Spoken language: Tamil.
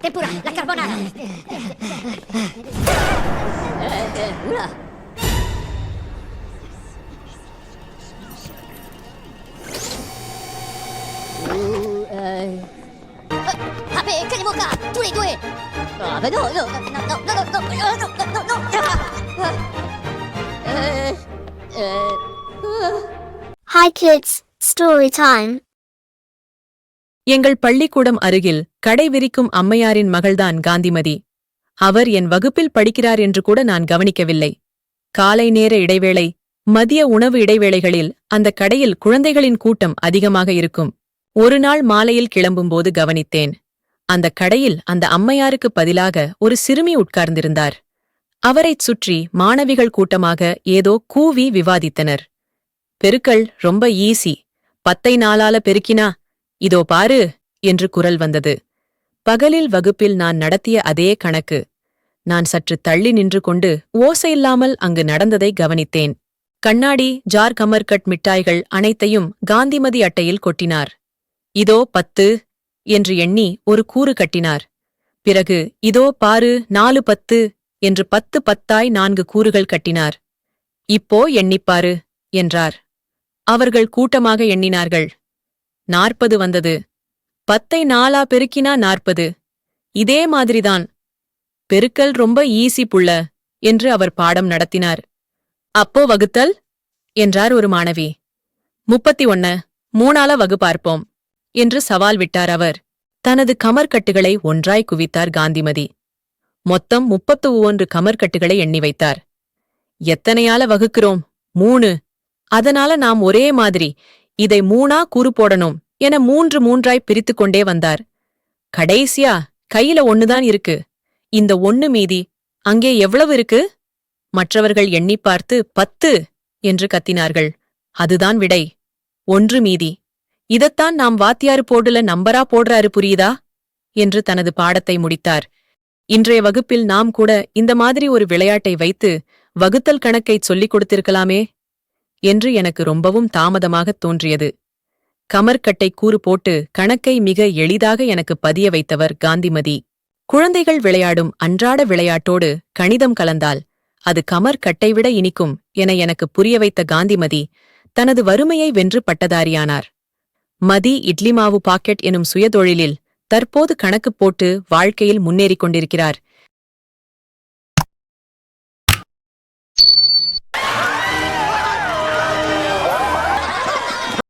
Tempura, la carbonara. Eh, eh, euh... Ah, Ah, ah, euh, euh, euh, Hi kids, story time. எங்கள் பள்ளிக்கூடம் அருகில் கடை விரிக்கும் அம்மையாரின் மகள்தான் காந்திமதி. அவர் என் வகுப்பில் படிக்கிறார் என்று கூட நான் கவனிக்கவில்லை. காலை நேர இடைவேளை மதிய உணவு இடைவேளைகளில் அந்த கடையில் குழந்தைகளின் கூட்டம் அதிகமாக இருக்கும். ஒரு நாள் மாலையில் கிளம்பும்போது கவனித்தேன். அந்த கடையில் அந்த அம்மையாருக்கு பதிலாக ஒரு சிறுமி உட்கார்ந்திருந்தார். அவரைச் சுற்றி மாணவிகள் கூட்டமாக ஏதோ கூவி விவாதித்தனர். பெருக்கள் ரொம்ப ஈஸி. பத்தை நாளால பெருக்கினா இதோ பாரு என்று குரல் வந்தது. பகலில் வகுப்பில் நான் நடத்திய அதே கணக்கு. நான் சற்று தள்ளி நின்று கொண்டு ஓசையில்லாமல் அங்கு நடந்ததை கவனித்தேன். கண்ணாடி ஜார் கமர்கட் மிட்டாய்கள் அனைத்தையும் காந்திமதி அட்டையில் கொட்டினார். இதோ பத்து என்று எண்ணி ஒரு கூறு கட்டினார். பிறகு இதோ பாரு நாலு பத்து என்று பத்து பத்தாய் நான்கு கூறுகள் கட்டினார். இப்போ எண்ணிப்பாரு என்றார். அவர்கள் கூட்டமாக எண்ணினார்கள். நாற்பது வந்தது. பத்தை நாலா பெருக்கினா நாற்பது. இதே மாதிரிதான். பெருக்கல் ரொம்ப ஈஸி புள்ள என்று அவர் பாடம் நடத்தினார். அப்போ வகுத்தல்? என்றார் ஒரு மாணவி. முப்பத்தி ஒன்ன மூணால வகுப்பார்ப்போம் என்று சவால் விட்டார் அவர். தனது கமர்கட்டுகளை ஒன்றாய் குவித்தார் காந்திமதி. மொத்தம் முப்பத்து ஒன்று கமர்கட்டுகளை எண்ணி வைத்தார். எத்தனையால வகுக்கிறோம்? மூணு. அதனால நாம் ஒரே மாதிரி இதை மூணா கூறு போடணும் என மூன்று மூன்றாய் பிரித்துக் கொண்டே வந்தார். கடைசியா கையில ஒண்ணுதான் இருக்கு. இந்த ஒண்ணு மீதி அங்கே எவ்வளவு இருக்கு? மற்றவர்கள் எண்ணிப் பார்த்து பத்து என்று கத்தினார்கள். அதுதான் விடை. ஒன்று மீதி. இதத்தான் நாம் வாத்தியாரு போடுல நம்பரா போடுறாரு புரியுதா? என்று தனது பாடத்தை முடித்தார். இன்றைய வகுப்பில் நாம் கூட இந்த மாதிரி ஒரு விளையாட்டை வைத்து வகுத்தல் கணக்கைச் சொல்லிக் கொடுத்திருக்கலாமே. என்று எனக்கு ரொம்பவும் தாமதமாகத் தோன்றியது. கமர்கட்டை கூறு போட்டு கணக்கை மிக எளிதாக எனக்கு பதிய வைத்தவர் காந்திமதி. குழந்தைகள் விளையாடும் அன்றாட விளையாட்டோடு கணிதம் கலந்தால் அது கமர் கட்டைவிட இனிக்கும் என எனக்கு புரிய வைத்த காந்திமதி தனது வறுமையை வென்று பட்டதாரியானார். மதி இட்லி மாவு பாக்கெட் எனும் சுயதொழிலில் தற்போது கணக்கு போட்டு வாழ்க்கையில் முன்னேறிக் கொண்டிருக்கிறார்